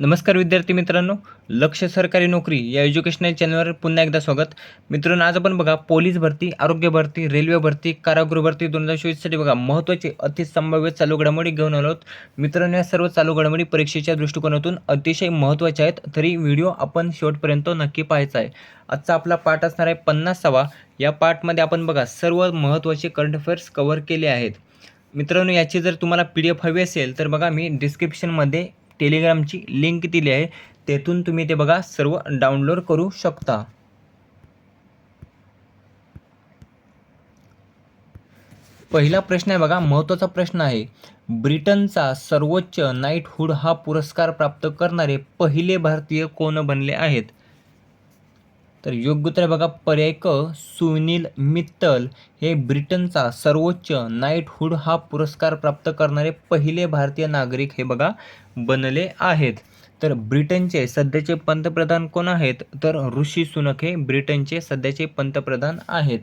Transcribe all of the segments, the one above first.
नमस्कार विद्यार्थी मित्रांनो लक्ष सरकारी नोकरी या एज्युकेशनल चॅनलवर पुन्हा एकदा स्वागत. मित्रांनो आज आपण बघा पोलीस भरती आरोग्य भरती रेल्वे भरती कारागृह भरती दोन हजार चोवीससाठी बघा महत्त्वाचे अतिसंभाव्य चालू घडामोडी घेऊन आलो आहोत. मित्रांनो या सर्व चालू घडामोडी परीक्षेच्या दृष्टिकोनातून अतिशय महत्त्वाच्या आहेत तरी व्हिडिओ आपण शेवटपर्यंत नक्की पाहायचा आहे. आजचा आपला पाठ असणार आहे पन्नासावा. या पाठमध्ये आपण बघा सर्व महत्त्वाचे करंट अफेअर्स कव्हर केले आहेत. मित्रांनो याची जर तुम्हाला पी डी एफ हवी असेल तर बघा मी डिस्क्रिप्शनमध्ये टेलिग्रामची लिंक दिली आहे तेथून तुम्ही ते बघा सर्व डाउनलोड करू शकता. पहिला प्रश्न आहे बघा महत्त्वाचा प्रश्न आहे. ब्रिटनचा सर्वोच्च नाईटहूड हा पुरस्कार प्राप्त करणारे पहिले भारतीय कोण बनले आहेत? तर योग्य उत्तर बघा पर्याय क सुनील मित्तल हे ब्रिटनचा सर्वोच्च नाईटहूड हा पुरस्कार प्राप्त करणारे पहिले भारतीय नागरिक हे बघा बनले आहेत. तर ब्रिटनचे सध्याचे पंतप्रधान कोण आहेत? तर ऋषी सुनक हे ब्रिटनचे सध्याचे पंतप्रधान आहेत.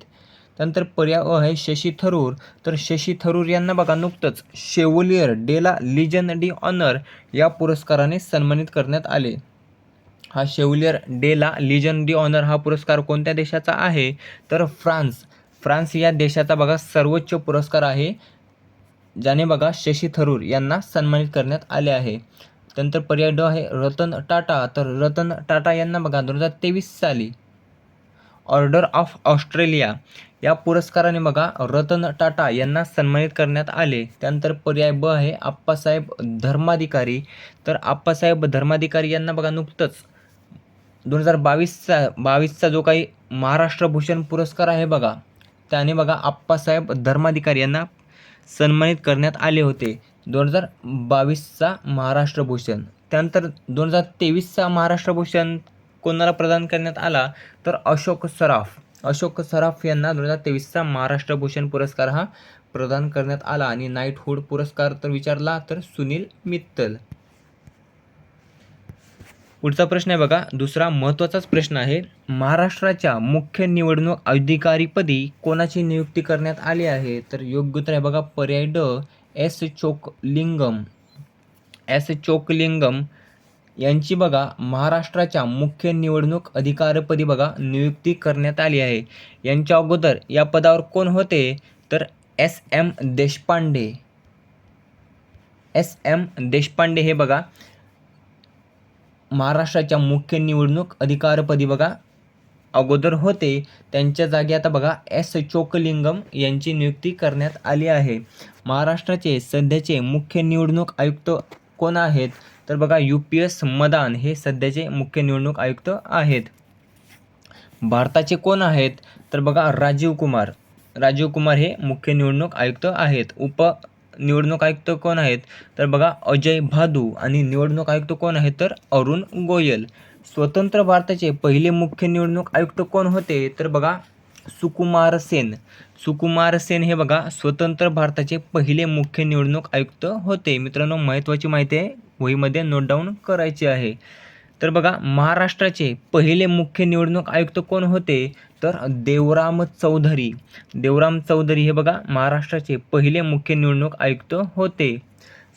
त्यानंतर पर्याय अ आहे शशी थरूर. तर शशी थरूर यांना बघा नुकतंच शेवलियर डेला लिजन डी ऑनर या पुरस्काराने सन्मानित करण्यात आले. हा शेवलियर डेला लिजन डी ऑनर हा पुरस्कार कोणत्या देशाचा आहे? तर फ्रान्स. फ्रान्स या देशाचा बघा सर्वोच्च पुरस्कार आहे ज्याने बघा शशी थरूर यांना सन्मानित करण्यात आले आहे. त्यानंतर पर्याय ड आहे रतन टाटा. तर रतन टाटा यांना बघा दोन हजार तेवीस साली ऑर्डर ऑफ ऑस्ट्रेलिया या पुरस्काराने बघा रतन टाटा यांना सन्मानित करण्यात आले. त्यानंतर पर्याय ब आहे आप्पासाहेब धर्माधिकारी. तर आप्पासाहेब धर्माधिकारी यांना बघा नुकतंच दोन हजार बावीसचा बावीसचा जो काही महाराष्ट्र भूषण पुरस्कार आहे बघा त्याने बघा आप्पासाहेब धर्माधिकारी यांना सन्मानित करण्यात आले होते. दोन हजार बावीसचा महाराष्ट्र भूषण. त्यानंतर दोन हजार तेवीसचा महाराष्ट्र भूषण कोणाला प्रदान करण्यात आला? तर अशोक सराफ. अशोक सराफ यांना दोन हजार तेवीसचा महाराष्ट्र भूषण पुरस्कार हा प्रदान करण्यात आला आणि नाईटहूड पुरस्कार तर विचारला तर सुनील मित्तल. पुढचा प्रश्न आहे बघा. दुसरा महत्त्वाचाच प्रश्न आहे. महाराष्ट्राच्या मुख्य निवडणूक अधिकारीपदी कोणाची नियुक्ती करण्यात आली आहे? तर योग्य उत्तर आहे बघा पर्याय ड एस चोकलिंगम. एस चोकलिंगम यांची बघा महाराष्ट्राच्या मुख्य निवडणूक अधिकारपदी बघा नियुक्ती करण्यात आली आहे. यांच्या अगोदर या पदावर कोण होते? तर S M Deshpande. S M Deshpande हे बघा महाराष्ट्राच्या मुख्य निवडणूक अधिकारपदी बघा अगोदर होते. त्यांच्या जागी आता बघा एस चोकलिंगम यांची नियुक्ती करण्यात आली आहे. महाराष्ट्राचे सध्याचे मुख्य निवडणूक आयुक्त कोण आहेत? तर बघा यू पी एस मदान हे सध्याचे मुख्य निवडणूक आयुक्त आहेत. भारताचे कोण आहेत? तर बघा राजीव कुमार. राजीव कुमार हे मुख्य निवडणूक आयुक्त आहेत. उप निवडणूक आयुक्त कोण आहेत? तर बघा अजय भादू आणि निवडणूक आयुक्त कोण आहेत? तर अरुण गोयल. स्वतंत्र भारताचे पहिले मुख्य निवडणूक आयुक्त कोण होते? तर बघा सुकुमार सेन. सुकुमार सेन हे बघा स्वतंत्र भारताचे पहिले मुख्य निवडणूक आयुक्त होते. मित्रांनो महत्त्वाची माहिती आहे वहीमध्ये नोट डाऊन करायची आहे. तर बघा महाराष्ट्राचे पहिले मुख्य निवडणूक आयुक्त कोण होते? तर देवराम चौधरी. देवराम चौधरी हे बघा महाराष्ट्राचे पहिले मुख्य निवडणूक आयुक्त होते.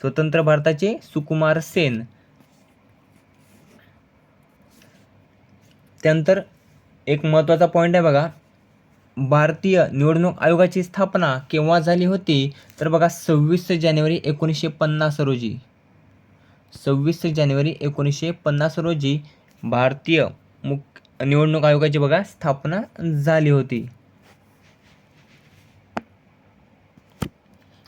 स्वतंत्र भारताचे सुकुमार सेन. त्यानंतर एक महत्त्वाचा पॉईंट आहे बघा. भारतीय निवडणूक आयोगाची स्थापना केव्हा झाली होती? तर बघा सव्वीस जानेवारी एकोणीसशे पन्नास रोजी. सव्वीस जानेवारी एकोणीसशे पन्नास रोजी भारतीय मुख्य निवडणूक आयोगाची बघा स्थापना झाली होती.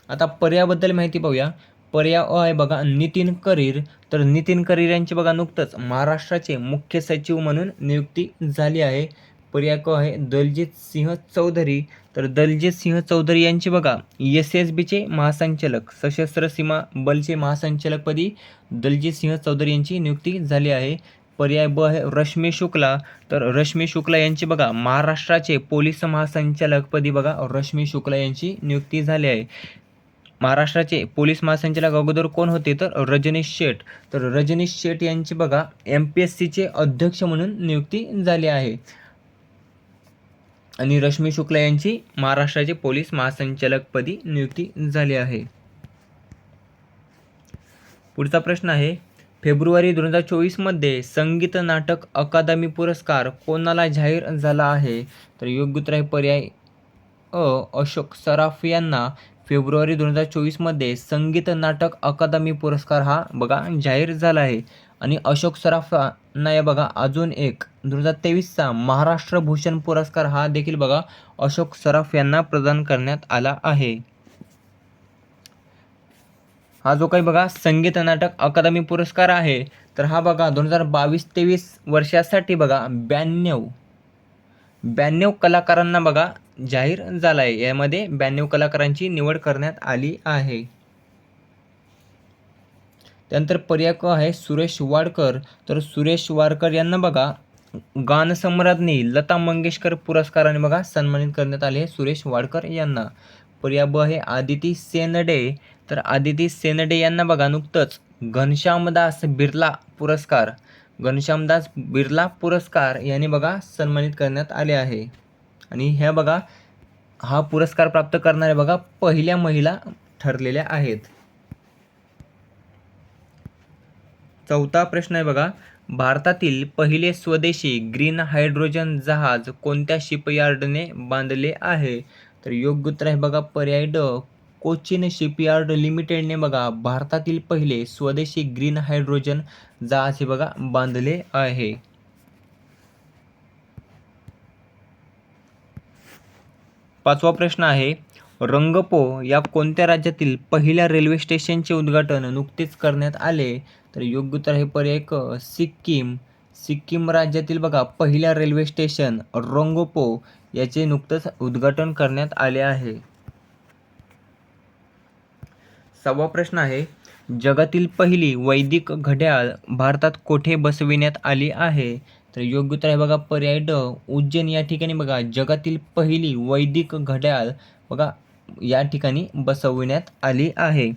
आता पर्यायाबद्दल माहिती पाहूया. पर्याय आहे बघा नितीन करीर. तर नितीन करीर यांची बघा नुकतंच महाराष्ट्राचे मुख्य सचिव म्हणून नियुक्ती झाली आहे. पर्याय क आहे दलजित सिंह चौधरी. तर दलजित सिंह चौधरी यांची बघा एस एस बीचे महासंचालक सशस्त्र सीमा बलचे महासंचालकपदी दलजित सिंह चौधरी यांची नियुक्ती झाली आहे. पर्याय ब आहे रश्मी शुक्ला. तर रश्मी शुक्ला यांची बघा महाराष्ट्राचे पोलीस महासंचालकपदी बघा रश्मी शुक्ला यांची नियुक्ती झाली आहे. महाराष्ट्राचे पोलीस महासंचालक अगोदर कोण होते? तर रजनीश शेठ. तर रजनीश शेठ यांची बघा एम पी एस सीचे अध्यक्ष म्हणून नियुक्ती झाली आहे. आणि रश्मी शुक्ला यांची महाराष्ट्राचे पोलीस महासंचालकपदी नियुक्ती झाली आहे. पुढचा प्रश्न आहे फेब्रुवारी दोन हजार चोवीसमध्ये संगीत नाटक अकादमी पुरस्कार कोणाला जाहीर झाला आहे? तर योग्य उत्तर आहे पर्याय अ अशोक सराफ यांना फेब्रुवारी दोन हजार चोवीसमध्ये संगीत नाटक अकादमी पुरस्कार हा बघा जाहीर झाला आहे. आणि अशोक सराफ नाही बघा अजून एक. दोन हजार तेवीसचा महाराष्ट्र भूषण पुरस्कार हा देखील बघा अशोक सराफ यांना प्रदान करण्यात आला आहे. हा जो काही बघा संगीत नाटक अकादमी पुरस्कार आहे तर हा बघा दोन हजार बावीस तेवीस वर्षासाठी बघा ब्याण्णव. ब्याण्णव कलाकारांना बघा जाहीर झाला आहे यामध्ये ब्याण्णव कलाकारांची निवड करण्यात आली आहे. त्यानंतर पर्याय क आहे सुरेश वाडकर. तर सुरेश वाडकर यांना बघा गानसम्राज्ञी लता मंगेशकर पुरस्काराने बघा सन्मानित करण्यात आले आहे सुरेश वाडकर यांना. पर्याय ब आहे आदिती सेनडे. तर आदिती सेनडे यांना बघा नुकतंच घनश्यामदास बिर्ला पुरस्कार. घनश्यामदास बिर्ला पुरस्कार यांनी बघा सन्मानित करण्यात आले आहे. आणि ह्या बघा हा पुरस्कार प्राप्त करणाऱ्या बघा पहिल्या महिला ठरलेल्या आहेत. चौथा प्रश्न आहे बघा. भारतातील पहिले स्वदेशी ग्रीन हायड्रोजन जहाज कोणत्या शिपयार्डने बांधले आहे? तर योग्य उत्तर आहे बघा पर्याय ड. कोचिन शिपयार्ड लिमिटेडने बघा भारतातील पहिले स्वदेशी ग्रीन हायड्रोजन जहाज हे बघा बांधले आहे. पाचवा प्रश्न आहे रंगपो या कोणत्या राज्यातील पहिल्या रेल्वे स्टेशनचे उद्घाटन नुकतेच करण्यात आले? तर योग्य उत्तर आहे पर्याय क सिक्कीम. सिक्कीम राज्यातील बघा पहिल्या रेल्वे स्टेशन रोंगोपो याचे नुकतंच उद्घाटन करण्यात आले आहे. सहावा प्रश्न आहे जगातील पहिली वैदिक घड्याळ भारतात कोठे बसविण्यात आली आहे? तर योग्य उत्तर आहे बघा पर्याय ड उज्जैन. या ठिकाणी बघा जगातील पहिली वैदिक घड्याळ बघा या ठिकाणी बसविण्यात आली आहे.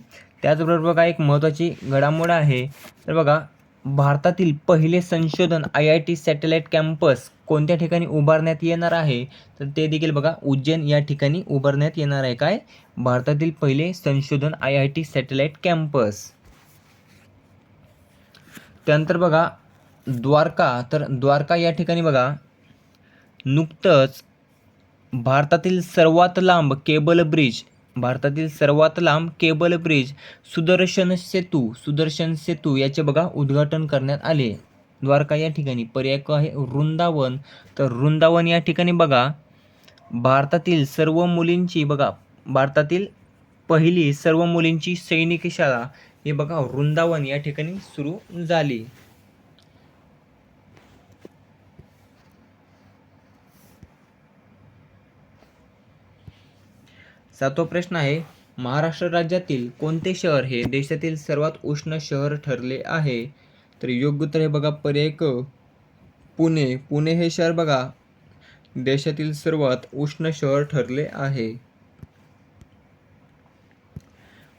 त्याचबरोबर बघा एक महत्त्वाची घडामोड आहे. तर बघा भारतातील पहिले संशोधन I I T satellite campus कोणत्या ठिकाणी उभारण्यात येणार आहे? तर ते देखील बघा उज्जैन या ठिकाणी उभारण्यात येणार आहे काय? भारतातील पहिले संशोधन I I T satellite campus. त्यानंतर बघा द्वारका. तर द्वारका या ठिकाणी बघा नुकतंच भारतातील सर्वात लांब केबल ब्रिज भारतातील सर्वात लांब केबल ब्रिज सुदर्शन सेतू सुदर्शन सेतू याचे बघा उद्घाटन करण्यात आले. द्वारका या ठिकाणी पर्याय आहे वृंदावन. तर वृंदावन या ठिकाणी बघा भारतातील सर्व मुलींची बघा भारतातील पहिली सर्व मुलींची सैनिक शाळा हे बघा वृंदावन या ठिकाणी सुरू झाली. सातवा प्रश्न आहे महाराष्ट्र राज्यातील कोणते शहर हे देशातील सर्वात उष्ण शहर ठरले आहे? तर योग्य उत्तर हे बघा पर्याय क पुणे. पुणे हे शहर बघा देशातील सर्वात उष्ण शहर ठरले आहे.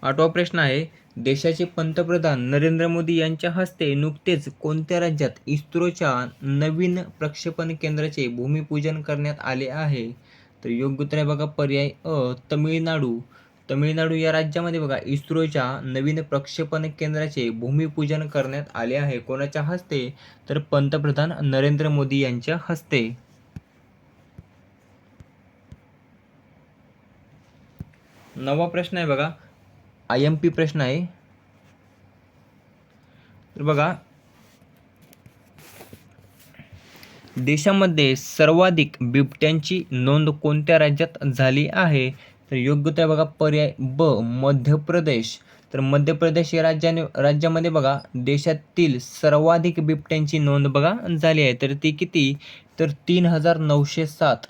आठवा प्रश्न आहे देशाचे पंतप्रधान नरेंद्र मोदी यांच्या हस्ते नुकतेच कोणत्या राज्यात इस्रोच्या नवीन प्रक्षेपण केंद्राचे भूमिपूजन करण्यात आले आहे? तर योग्य उत्तर आहे बघा पर्याय अ तमिळनाडू. तमिळनाडू या राज्यामध्ये बघा इस्रोच्या नवीन प्रक्षेपण केंद्राचे भूमिपूजन करण्यात आले आहे. कोणाच्या हस्ते? तर पंतप्रधान नरेंद्र मोदी यांच्या हस्ते. नवा प्रश्न आहे बघा आय एम पी प्रश्न आहे. तर बघा देशामध्ये सर्वाधिक बिबट्यांची नोंद कोणत्या राज्यात झाली आहे? तर योग्य उत्तर बघा पर्याय ब मध्य प्रदेश तर मध्य प्रदेश या राज्याने राज्यामध्ये बघा देशातील सर्वाधिक बिबट्यांची नोंद बघा झाली आहे. तर ती किती? तर तीन हजार नऊशे सात.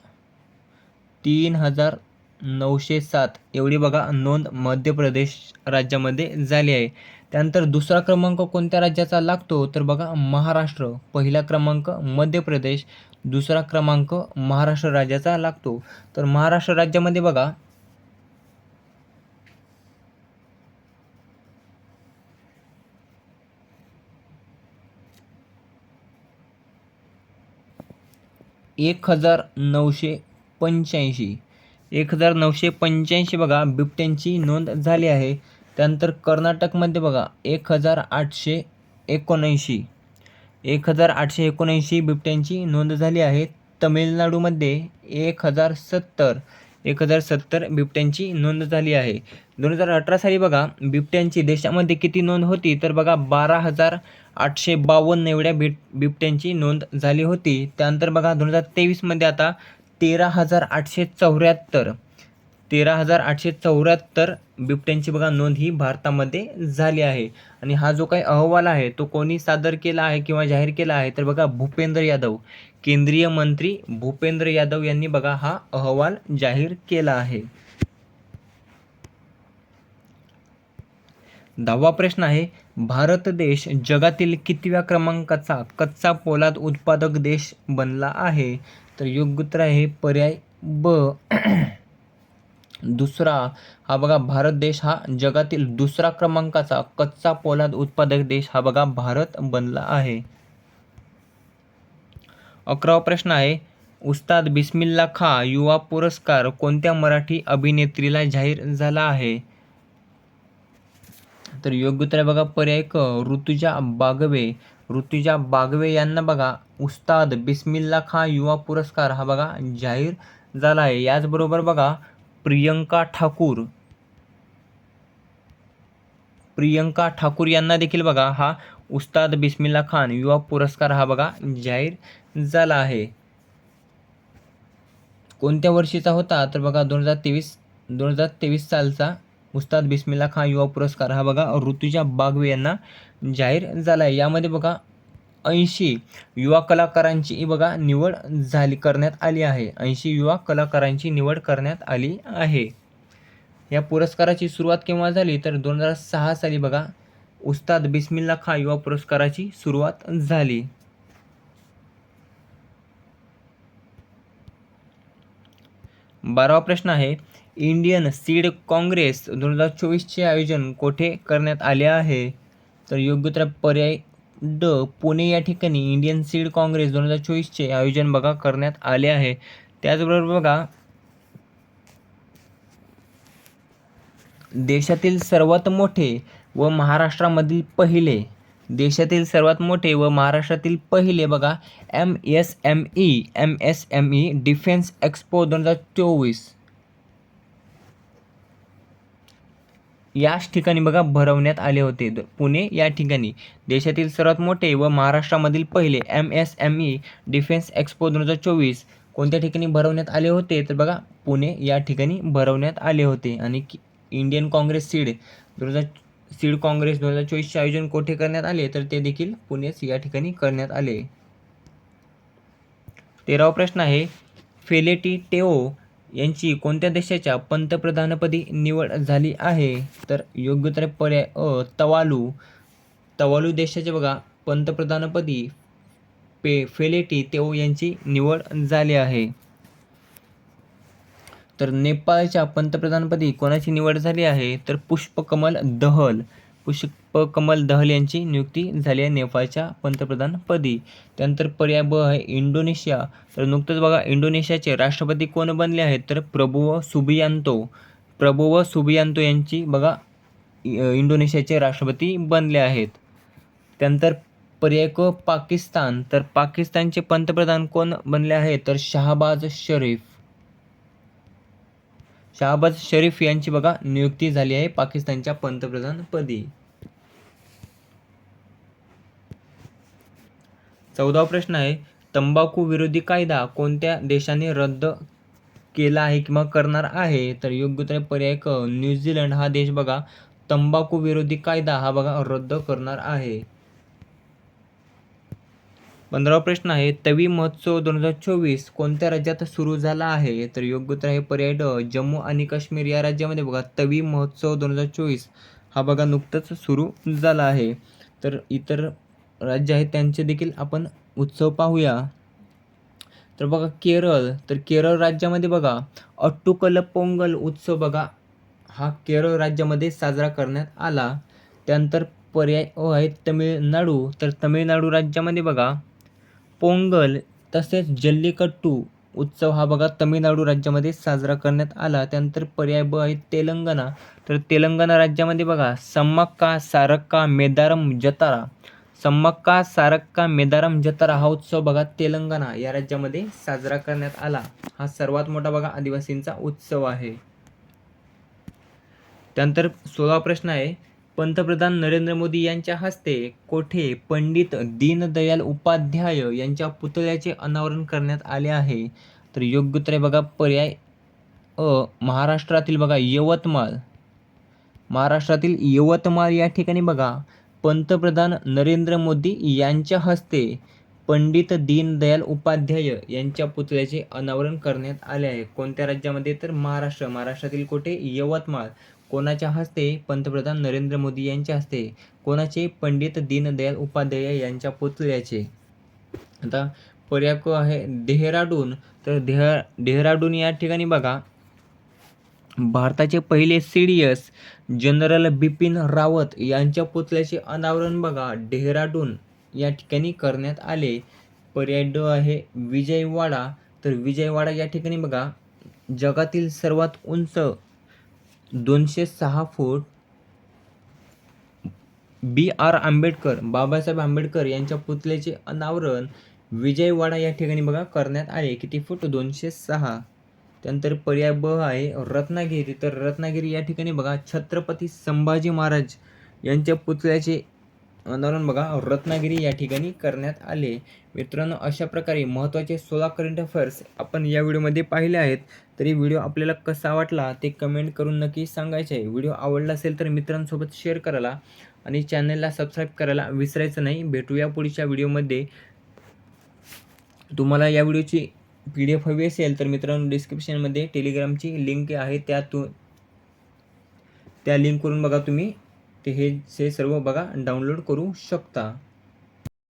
तीन हजार नऊशे सात. एवढी बघा नोंद मध्य प्रदेश राज्यामध्ये झाली आहे. त्यानंतर दुसरा क्रमांक कोणत्या राज्याचा लागतो? तर बघा महाराष्ट्र. पहिला क्रमांक मध्य प्रदेश. दुसरा क्रमांक महाराष्ट्र राज्याचा लागतो. तर महाराष्ट्र राज्यामध्ये बघा एक हजार नऊशे पंच्याऐंशी. एक हजार नऊशे पंच्याऐंशी बघा बिबट्यांची नोंद झाली आहे. त्यानंतर कर्नाटकमध्ये बघा एक हजार आठशे एकोणऐंशी. एक हजार आठशे एकोणऐंशी बिबट्यांची नोंद झाली आहे. तमिळनाडूमध्ये एक हजार सत्तर एक हजार सत्तर बिबट्यांची नोंद झाली आहे. दोन हजार अठरा साली बघा बिबट्यांची देशामध्ये किती नोंद होती? तर बघा बारा हजार आठशे बावन्न एवढ्या बिट बिबट्यांची नोंद झाली होती. त्यानंतर बघा दोन हजार तेवीसमध्ये आता तेरा हजार आठशे चौऱ्याहत्तर. तेरा हजार आठशे चौऱ्याहत्तर बिबट्यांची बघा नोंद ही भारतामध्ये झाली आहे. आणि हा जो काही अहवाल आहे तो कोणी सादर केला आहे किंवा जाहीर केला आहे तर बघा भूपेंद्र यादव. केंद्रीय मंत्री भूपेंद्र यादव यांनी बघा हा अहवाल जाहीर केला आहे. दहावा प्रश्न आहे भारत देश जगातील कितव्या क्रमांकाचा कच्चा पोलाद उत्पादक देश बनला आहे? तर योग्य उत्तर आहे पर्याय ब. दुसरा हा बघा भारत देश हा जगातील दुसरा क्रमांकाचा कच्चा पोलाद उत्पादक देश हा बघा भारत बनला आहे. अकरावा प्रश्न आहे उस्ताद बिस्मिल्ला खा युवा पुरस्कार कोणत्या मराठी अभिनेत्रीला जाहीर झाला आहे? तर योग्य उत्तर बघा पर्याय क ऋतुजा बागवे. ऋतुजा बागवे यांना बघा उस्ताद बिस्मिल्ला खा युवा पुरस्कार हा बघा जाहीर झाला आहे. याचबरोबर बघा प्रियंका ठाकूर. प्रियंका ठाकूर यांना देखील बघा हा उस्ताद बिस्मिल्ला खान युवा पुरस्कार हा बघा जाहीर झाला आहे. कोणत्या वर्षीचा होता? तर बघा दोन हजार तेवीस दोन हजार तेवीस सालचा उस्ताद बिस्मिल्ला खान युवा पुरस्कार हा बघा ऋतुजा बागवे यांना जाहीर झाला आहे. यामध्ये बघा ऐंशी युवा कलाकारांची बघा निवड झाली करण्यात आली आहे. ऐंशी युवा कलाकारांची निवड करण्यात आली आहे. या पुरस्काराची सुरुवात केव्हा झाली? तर दोन हजार सहा साली बघा उस्ताद बिस्मिल्ला खा युवा पुरस्काराची सुरुवात झाली. बारावा प्रश्न आहे इंडियन सीड काँग्रेस दोन हजार चोवीसचे आयोजन कोठे करण्यात आले आहे? तर योग्य उत्तर पर्याय ड पुणे या ठिकाणी इंडियन सीड काँग्रेस दोन हजार चोवीसचे आयोजन बघा करण्यात आले आहे. त्याचबरोबर बघा देशातील सर्वात मोठे व महाराष्ट्रामधील पहिले देशातील सर्वात मोठे व महाराष्ट्रातील पहिले बघा M S M E M S M E defence expo दोन हजार चोवीस. याच ठिकाणी बघा भरवण्यात आले होते. पुणे या ठिकाणी देशातील सर्वात मोठे व महाराष्ट्रामधील पहिले M S M E defence expo दोन हजार चोवीस कोणत्या ठिकाणी भरवण्यात आले होते? तर बघा पुणे या ठिकाणी भरवण्यात आले होते. आणि इंडियन काँग्रेस सीड दोन हजार सीड काँग्रेस दोन हजार चोवीसचे आयोजन कोठे करण्यात आले? तर ते देखील पुणेच या ठिकाणी करण्यात आले. तेरावा प्रश्न आहे फेलेटी टेओ यांची कोणत्या देशाच्या पंतप्रधानपदी निवड झाली आहे? तर योग्य तर पर्याय अ तवालू. तवालू देशाचे बघा पंतप्रधानपदी पे फेलेटी तेओ यांची निवड झाली आहे. तर नेपाळच्या पंतप्रधानपदी कोणाची निवड झाली आहे? तर पुष्पकमल दहल. पुष्पकमल दहल यांची नियुक्ती झाली आहे नेपाळच्या पंतप्रधानपदी त्यानंतर पर्याय ब आहे इंडोनेशिया. तर नुकतंच बघा इंडोनेशियाचे राष्ट्रपती कोण बनले आहेत? तर प्रभुव सुबियांतो. प्रभुव सुबियांतो यांची बघा इंडोनेशियाचे राष्ट्रपती बनले आहेत. त्यानंतर पर्याय क पाकिस्तान. तर पाकिस्तानचे पंतप्रधान कोण बनले आहेत? तर शहाबाज शरीफ. शहाबाज शरीफ यांची बघा नियुक्ती झाली आहे पाकिस्तानच्या पंतप्रधानपदी चौदावा प्रश्न आहे तंबाखू विरोधी कायदा कोणत्या देशाने रद्द केला आहे किंवा करणार आहे? तर योग्य उत्तर पर्याय क न्यूझीलंड हा देश बघा तंबाखू विरोधी कायदा हा बघा रद्द करणार आहे. पंधरावा प्रश्न आहे तवी महोत्सव दोन हजार चोवीस कोणत्या राज्यात सुरू झाला आहे? तर योग्य उत्तर आहे पर्याय ड जम्मू आणि काश्मीर. या राज्यामध्ये बघा तवी महोत्सव दोन हजार चोवीस हा बघा नुकताच सुरू झाला आहे. तर इतर राज्य आहेत त्यांचे देखील आपण उत्सव पाहूया. तर बघा केरळ तर केरळ राज्यामध्ये बघा अट्टुकल पोंगल उत्सव बघा हा केरळ राज्यामध्ये साजरा करण्यात आला. त्यानंतर पर्याय अ आहे तमिळनाडू तर तमिळनाडू राज्यामध्ये बघा पोंगल तसेच जल्लीकट्टू उत्सव हा बघा तमिळनाडू राज्यामध्ये साजरा करण्यात आला. त्यानंतर पर्याय ब आहे तेलंगणा तर तेलंगणा राज्यामध्ये बघा सम्मक्का सारक्का मेदारम जतारा सम्मक्का सारक्का मेदारम जत्रा हा उत्सव बघा तेलंगणा या राज्यामध्ये साजरा करण्यात आला. हा सर्वात मोठा बघा आदिवासींचा उत्सव आहे. त्यानंतर सोळा प्रश्न आहे पंतप्रधान नरेंद्र मोदी यांच्या हस्ते कोठे पंडित दीनदयाल उपाध्याय यांच्या पुतळ्याचे अनावरण करण्यात आले आहे? तर योग्य उत्तर बघा पर्याय अ महाराष्ट्रातील बघा यवतमाळ. महाराष्ट्रातील यवतमाळ या ठिकाणी बघा पंतप्रधान नरेंद्र मोदी यांच्या हस्ते पंडित दीनदयाल उपाध्याय यांच्या पुतळ्याचे अनावरण करण्यात आले आहे. कोणत्या राज्यामध्ये? तर महाराष्ट्र. महाराष्ट्रातील कोठे? यवतमाळ. कोणाच्या हस्ते? पंतप्रधान नरेंद्र मोदी यांच्या हस्ते. कोणाचे? पंडित दीनदयाल उपाध्याय यांच्या पुतळ्याचे. आता पर्याय आहे देहराडून. तर देह डेहराडून या ठिकाणी बघा. भारताचे पहिले C D S general Bipin Rawat यांच्या पुतळ्याचे अनावरण बघा. डेहराडून या ठिकाणी करण्यात आले. पर्याय आहे विजयवाडा. तर विजयवाडा या ठिकाणी बघा. जगातील सर्वात उंच दोनशे सहा foot B R Ambedkar Babasaheb Ambedkar यांच्या पुतळ्याचे अनावरण विजयवाडा या ठिकाणी बघा करण्यात आले. किती फूट? दोनशे सहा. त्यानंतर पर्याय ब आहे रत्नागिरी. तर रत्नागिरी या ठिकाणी बघा छत्रपती संभाजी महाराज यांच्या पुतळ्याचे अनावरण बघा रत्नागिरी या ठिकाणी करण्यात आले. मित्रांनो अशा प्रकारे महत्त्वाचे सोळा करंट अफेअर्स आपण या व्हिडिओमध्ये पाहिले आहेत. तरी व्हिडिओ आपल्याला कसा वाटला ते कमेंट करून नक्की सांगायचे आहे. व्हिडिओ आवडला असेल तर मित्रांसोबत शेअर करायला आणि चॅनलला सबस्क्राईब करायला विसरायचं नाही. भेटूया पुढच्या व्हिडिओमध्ये. तुम्हाला या व्हिडिओची पी डी एफ हवी असेल तर मित्रांनो डिस्क्रिप्शनमध्ये टेलिग्रामची लिंक आहे. त्यातून त्या लिंकवरून बघा तुम्ही. ते हे से सर्व बघा डाउनलोड करू शकता.